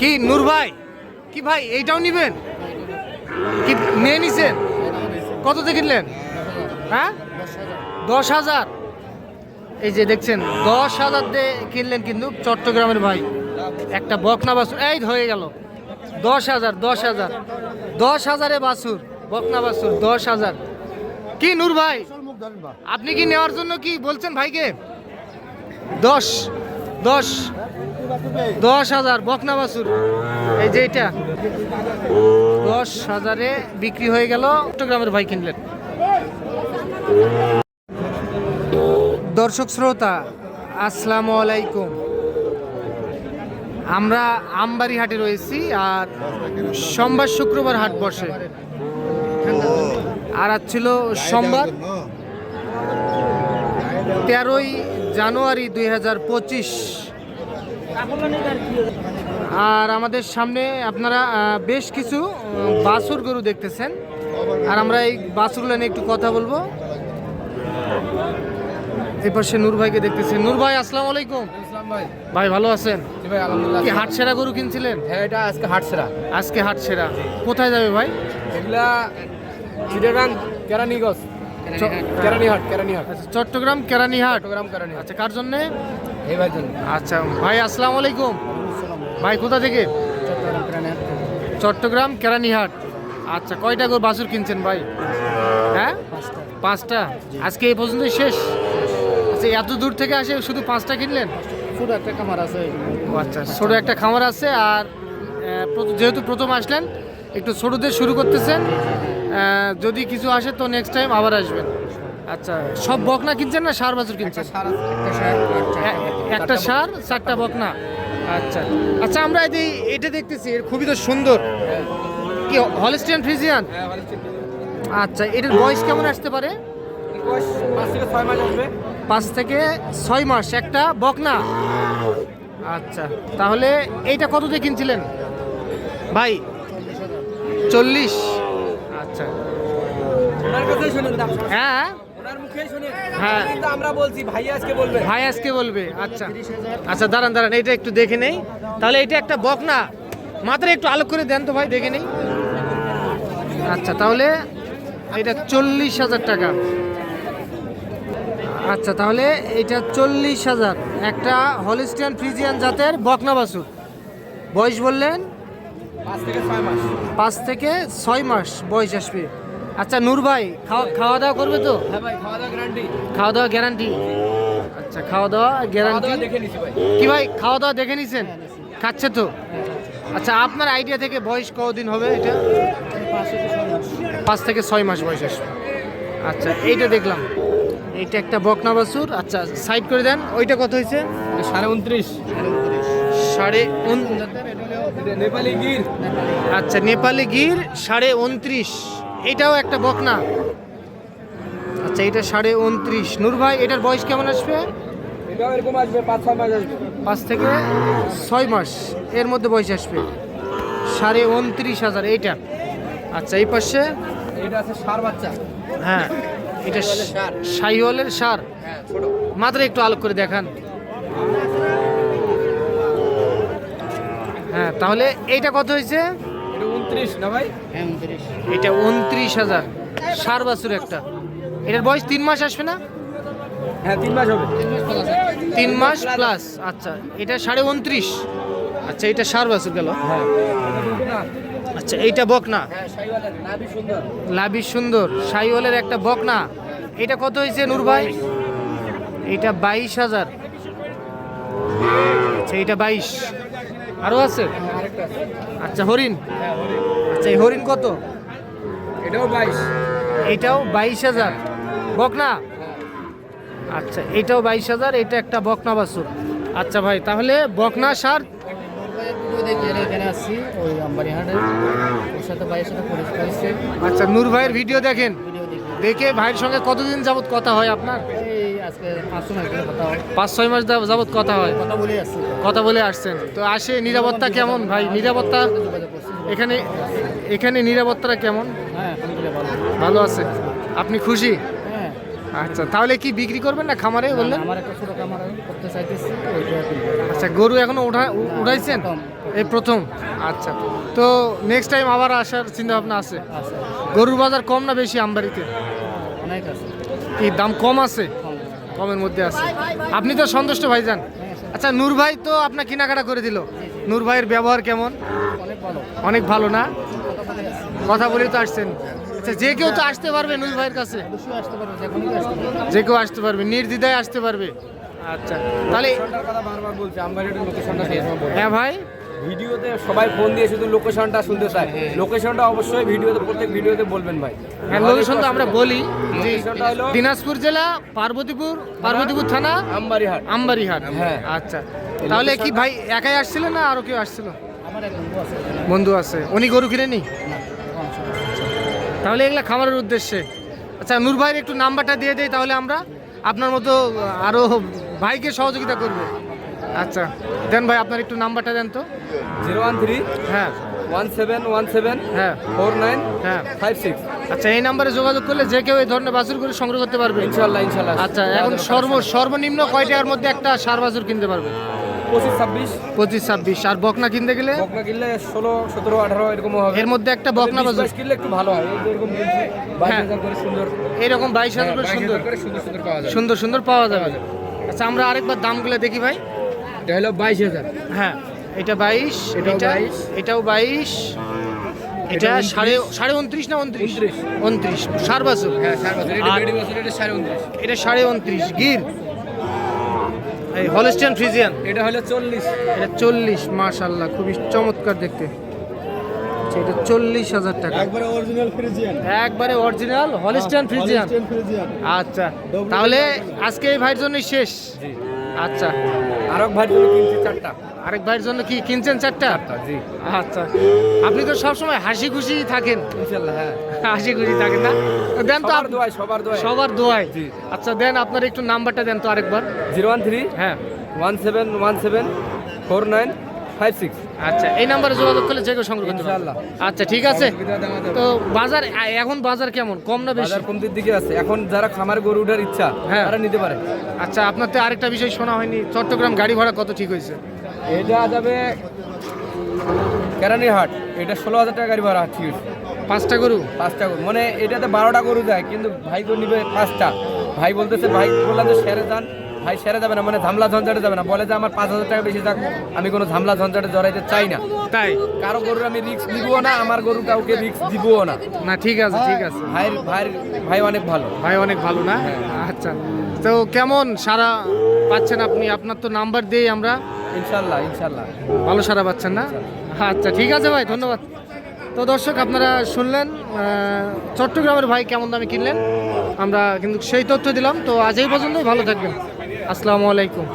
কি, নূর ভাই? কি ভাই, এইটাও নিবেন? কি নিয়ে নিছেন? কততে কিনলেন হ্যাঁ? দশ হাজার। এই যে দেখছেন, দশ হাজার দিয়ে কিনলেন কিন্তু চট্টগ্রামের ভাই। একটা বকনা বাছুর, এই হয়ে গেল। দশ হাজার দশ হাজার। দশ হাজারে বাছুর, বকনা বাছুর, দশ হাজার। কি নূর ভাই? আপনি কি নেওয়ার জন্য কি বলছেন ভাইকে? দশ দশ। দশ হাজার, বকনা বাছুর। এই যে এটা। দশ হাজারে বিক্রি হয়ে গেল। চট্টগ্রামের ভাই কিনলেন। দর্শক শ্রোতা, আসসালামু আলাইকুম। আমরা আমবাড়ি হাটে রয়েছি আর সোমবার শুক্রবার হাট বসে। আর আজ ছিল সোমবার, তেরোই জানুয়ারি দুই হাজার পঁচিশ। আর আমাদের সামনে আপনারা বেশ কিছু বাছুর গরু দেখতেছেন। আর আমরা এই বাছুরগুলো নিয়ে একটু কথা বলব। এই পাশে নূর ভাইকে দেখতেছি নূর ভাই আসসালামু আলাইকুম। ভাই। ভাই ভালো আছেন? ভাই আলহামদুলিল্লাহ। কি হাট সেরা গরু কিনছিলেন? হ্যাঁ এটা আজকে হাটসেরা। আজকে হাট সেরা কোথায় যাবে ভাই? এগুলা চিটাগাং কেরানীগঞ্জ। কেরানীহাট কেরানীহাট। আচ্ছা চট্টগ্রাম কেরানীহাট। চট্টগ্রাম কেরানীহাট। আচ্ছা কার জন্য? আচ্ছা ভাই আসসালামু আলাইকুম। ভাই কোথা থেকে? চট্টগ্রাম কেরানীহাট। আচ্ছা কয়টা গরু বাছুর কিনছেন ভাই? হ্যাঁ? পাঁচটা। আজকে এই পর্যন্ত শেষ? আচ্ছা এত দূর থেকে আসে শুধু পাঁচটা কিনলেন? শুধু একটা খামার আছে। আচ্ছা ছোটো একটা খামার আছে আর যেহেতু প্রথম আসলেন একটু ছোটোদের শুরু করতেছেন যদি কিছু আসে তো নেক্সট টাইম আবার আসবেন। আচ্ছা সব বকনা কিনছেন না সার বাছুর কিনছেন? একটা সার সার চারটা বকনা। আচ্ছা আচ্ছা আমরা এই এটা দেখতেছি এর খুবই তো সুন্দর। কি হলিস্টিয়ান ফ্রিজিয়ান হ্যাঁ আচ্ছা এটার বয়স কেমন আসতে পারে? বয়স পাঁচ থেকে ছয় মাস একটা বকনা। আচ্ছা তাহলে এইটা কত দিয়ে কিনছিলেন? ভাই চল্লিশ। আচ্ছা। হ্যাঁ হ্যাঁ। আমরা বলছি ভাই আজকে বলবে। ভাই আজকে বলবে আচ্ছা। আচ্ছা দাঁড়ান দাঁড়ান এটা একটু দেখে নেই। তাহলে এটা একটা মাত্র একটু আলোক করে দেন তো ভাই দেখে নেই। আচ্ছা তাহলে এটা চল্লিশ হাজার টাকা। আচ্ছা তাহলে এটা চল্লিশ হাজার। একটা হলিস্টিয়ান ফ্রিজিয়ান জাতের বকনা বাছুর। বয়স বললেন? পাঁচ থেকে ছয় মাস বয়স আসবে। আচ্ছা নূর ভাই খাওয়া খাওয়া দাওয়া করবে তো? হ্যাঁ ভাই খাওয়া দাওয়া গ্যারান্টি খাওয়া দাওয়া গ্যারান্টি আচ্ছা খাওয়া দাওয়া গ্যারান্টি দেখে নিছি ভাই। কি ভাই খাওয়া দাওয়া দেখে নিছেন? খাচ্ছে তো? আচ্ছা আপনার আইডিয়া থেকে বয়স কতদিন হবে এটা? পাঁচ থেকে ছয় মাস বয়স আসবে। আচ্ছা এইটা দেখলাম। এইটা একটা বকনা বাছুর। আচ্ছা সাইড করে দেন। ওইটা কত হয়েছে? সাড়ে উনত্রিশ। সাড়ে উন- নেপালি গির। আচ্ছা নেপালি গির সাড়ে উনত্রিশ। এটাও একটা বকনা। আচ্ছা এটা সাড়ে উনত্রিশ। নূর ভাই এটার বয়স কেমন আসবে? পাঁচ থেকে ছয় মাস এর মধ্যে বয়স আসবে। সাড়ে উনত্রিশ হাজার এইটা। আচ্ছা এই পাশে? এটা আছে সার বাচ্চা। হ্যাঁ এটা শাহিওয়ালের ষাঁড়। সার। হ্যাঁ মাত্র একটু আলোক করে দেখান। হ্যাঁ তাহলে এইটা কত হয়েছে? এটা উনত্রিশ না ভাই? হ্যাঁ উনত্রিশ। এটা উনত্রিশ হাজার। সার বাছুর একটা। এটার বয়স তিন মাস আসবে না? হ্যাঁ তিন মাস হবে। তিন মাস প্লাস আচ্ছা এটা সাড়ে উনত্রিশ। আচ্ছা এটা সার বাছুর গেল। হ্যাঁ। আচ্ছা এইটা বকনা। হ্যাঁ লাভি সুন্দর। সাইওয়ালের একটা বকনা। এটা কত হয়েছে নূর ভাই? এটা বাইশ হাজার। আচ্ছা এটা বাইশ। আরও আছে? আচ্ছা হরিণ? আচ্ছা এই হরিণ কত? এটাও বাইশ। এটাও বাইশ হাজার। বকনা? আচ্ছা এটাও বাইশ হাজার এটা একটা বকনা বাছুর। আচ্ছা ভাই তাহলে বকনা সার? আচ্ছা নূর ভাইয়ের ভিডিও দেখেন। দেখে ভাইয়ের সঙ্গে কতদিন যাবত কথা হয় আপনার? হয়। পাঁচ ছয় মাস যাবত কথা হয়। কথা বলে আসছেন। তো আসে নিরাপত্তা কেমন? ভাই নিরাপত্তা? এখানে এখানে নিরাপত্তাটা কেমন? হ্যাঁ ভালো। আছে। আপনি খুশি? হ্যাঁ। আচ্ছা তাহলে কি বিক্রি করবেন না খামারে বললেন? আমার একটা ছোটো কামার করতে চাইতেছি আচ্ছা গরু এখনও উঠা উঠাইছেন? এই প্রথম? আচ্ছা তো নেক্সট টাইম আবার আসার চিন্তা ভাবনা আছে। গরুর বাজার কম না বেশি আমবাড়িতে অনেক আছে। কি দাম কম আছে? কমের মধ্যে আছে। আপনি তো সন্তুষ্ট ভাই যান আচ্ছা নূর ভাই তো আপনার কেনাকাটা করে দিল। নূর ভাইয়ের ব্যবহার কেমন? অনেক ভালো না? কথা বলে তো আসছেন। আচ্ছা যে কেউ তো আসতে পারবে নূর ভাইয়ের কাছে। যে কেউ আসতে পারবে নির্দ্বিধায় আসতে পারবে। আচ্ছা তাহলে। হ্যাঁ ভাই। ভিডিওতে সবাই ফোন দিয়ে শুধু লোকেশনটা শুনতে চায়। লোকেশনটা অবশ্যই ভিডিওতে প্রত্যেক ভিডিওতে বলবেন ভাই। হ্যাঁ লোকেশন তো আমরা বলি। লোকেশনটা হলো দিনাজপুর জেলা পার্বতীপুর পার্বতীপুর থানা আমবাড়িহাট। আমবাড়িহাট। হ্যাঁ। আচ্ছা। তাহলে কি ভাই একাই আসছিল না আরও কেউ আসছিল? বন্ধু আছে। বন্ধু আছে। উনি গরু কিনে নি। তাহলে এগুলা খামারের উদ্দেশ্যে। আচ্ছা নূর ভাইয়ের একটু নাম্বারটা দিয়ে দেই তাহলে আমরা। আপনার মতো আরও ভাইকে সহযোগিতা করবে। আচ্ছা দেন ভাই আপনার একটু নাম্বারটা দেন তো। জিরো ওয়ান থ্রি হ্যাঁ। ওয়ান সেভেন ওয়ান সেভেন হ্যাঁ। ফোর নাইন হ্যাঁ। Five six. আচ্ছা এই নাম্বারে যোগাযোগ করলে যে কেউ এই ধরনের বাছুর করে সংগ্রহ করতে পারবে। ইনশাল্লাহ ইনশাল্লাহ আচ্ছা এখন সর্ব সর্বনিম্ন কয় টাকার মধ্যে একটা সার বাছুর কিনতে পারবে? পঁচিশ ছাব্বিশ। পঁচিশ ছাব্বিশ। আর বকনা কিনতে গেলে? বকনা কিনলে ষোলো সতেরো আঠারো এরকম হবে। এর মধ্যে একটা বকনা কিনলে একটু ভালো হয়। এরকম হ্যাঁ। সুন্দর। এরকম বাইশ হাজার করে সুন্দর। সুন্দর সুন্দর পাওয়া যায় সুন্দর সুন্দর পাওয়া যাবে। আচ্ছা আমরা আরেকবার দামগুলো দেখি ভাই। এটা হলো বাইশ হাজার। হ্যাঁ এটা বাইশ এটা 22 এটাও বাইশ। এটা সাড়ে সাড়ে উনত্রিশ না উনত্রিশ? 29 উনত্রিশ। সার বাছুর হ্যাঁ বছর এটা সাড়ে উনত্রিশ। গির। এই হলস্টিয়ান ফ্রিজিয়ান। এটা হলো চল্লিশ। এটা চল্লিশ মাশাল্লাহ খুবই চমৎকার দেখতে। আচ্ছা, এটা চল্লিশ হাজার টাকা। একবারে অরিজিনাল ফ্রিজিয়ান। একবারে অরিজিনাল হলিস্টিয়ান ফ্রিজিয়ান। আচ্ছা তাহলে আজকে এই ভাইয়ের জন্যই শেষ। জি। আচ্ছা। আর ভাইয়ের জন্য কিনছি চারটা। আরেক ভাইয়ের জন্য কি কিনছেন চারটা? জি। আচ্ছা। আপনি তো সবসময় হাসি খুশি থাকেন। ইনশাল্লাহ হ্যাঁ। হাসি খুশি থাকেন না? দেন তো সবার দোয়ায় সবার দোয়াই সবার দোয়ায়। জি। আচ্ছা দেন আপনার একটু নাম্বারটা দেন তো আরেকবার। জিরো ওয়ান থ্রি হ্যাঁ। One seven one seven four nine five six. আচ্ছা এই নাম্বারে যোগাযোগ করলে যে কেউ সংগ্রহ করতে পারবে। আচ্ছা ঠিক আছে। তো বাজার এখন বাজার কেমন? কম না বেশি? বাজার কমতির দিকে আছে। এখন যারা খামার গরু উঠার ইচ্ছা হ্যাঁ। তারা নিতে পারে। আচ্ছা আপনার তো আরেকটা বিষয় শোনা হয়নি। চট্টগ্রাম গাড়ি ভাড়া কত ঠিক হয়েছে? এটা যাবে কেরানি হাট। এটা ষোলো হাজার টাকা গাড়ি ভাড়া ঠিক আছে পাঁচটা গরু? পাঁচটা গরু। মানে এটাতে বারোটা গরু যায় কিন্তু ভাই তো নিবে পাঁচটা। ভাই বলতেছে ভাই বললাম যে সেরে যান। ভাই সেরে যাবে না মানে ঝামলা ঝঞ্ঝাটে যাবে না। বলে যে আমার পাঁচ হাজার টাকা বেশি যাক আমি কোনো ঝামলা ঝঞ্ঝাটে জড়াইতে চাই না। তাই? কারও গরুর আমি রিক্স নিবও না আমার গরু কাউকে রিক্স দিবও না। না ঠিক আছে ঠিক আছে। ভাইয়ের ভাইয়ের ভাই অনেক ভালো। ভাই অনেক ভালো না? আচ্ছা। তো কেমন সারা পাচ্ছেন আপনি? আপনার তো নাম্বার দিয়েই আমরা। ইনশাল্লাহ ইনশাল্লাহ। ভালো সারা পাচ্ছেন না? আচ্ছা ঠিক আছে ভাই ধন্যবাদ। তো দর্শক আপনারা শুনলেন চট্টগ্রামের ভাই কেমন দামে কিনলেন? আমরা কিন্তু সেই তথ্য দিলাম। তো আজ এই পর্যন্তই ভালো থাকবেন। আসসালামু আলাইকুম।